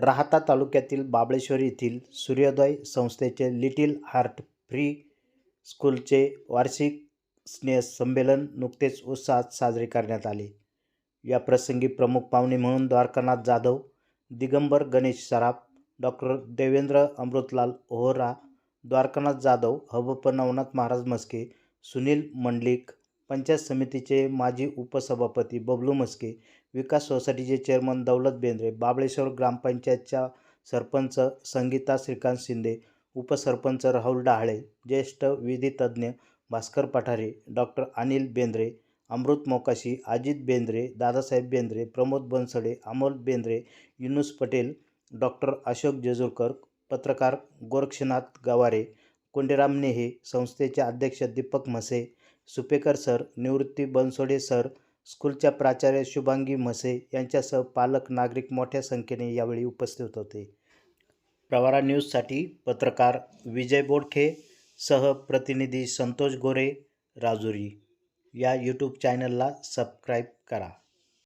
राहता तालुक्यातील बाबळेश्वर येथील सूर्योदय संस्थेचे लिटिल हार्ट फ्री स्कूलचे वार्षिक स्नेहसंमेलन नुकतेच उत्साहात साजरे करण्यात आले. या प्रसंगी प्रमुख पाहुणे म्हणून द्वारकानाथ जाधव दिगंबर गणेश सराफ डॉक्टर देवेंद्र अमृतलाल ओहरा द्वारकानाथ जाधव हबप नवनाथ महाराज मस्के सुनील मंडलिक पंचायत समितीचे माजी उपसभापती बबलू मस्के विकास सोसायटीचे चेअरमन दौलत बेंद्रे बाबळेश्वर ग्रामपंचायतच्या सरपंच संगीता श्रीकांत शिंदे उपसरपंच राहुल डहाळे ज्येष्ठ विधितज्ञ भास्कर पठारे डॉक्टर अनिल बेंद्रे अमृत मोकाशी अजित बेंद्रे दादासाहेब बेंद्रे प्रमोद बनसडे अमोल बेंद्रे युनुस पटेल डॉक्टर अशोक जेजूरकर पत्रकार गोरक्षनाथ गवारे कोंडेराम नेहे संस्थेचे अध्यक्ष दीपक म्हसे सुपेकर सर निवृत्ती बनसोडे सर स्कूलच्या प्राचार्य शुभांगी म्हसे यांच्यासह पालक नागरिक मोठ्या संख्येने यावेळी उपस्थित होते. प्रवारा न्यूजसाठी पत्रकार विजय बोडखे सह प्रतिनिधी संतोष गोरे राजुरी. या यूट्यूब चॅनलला सबस्क्राईब करा.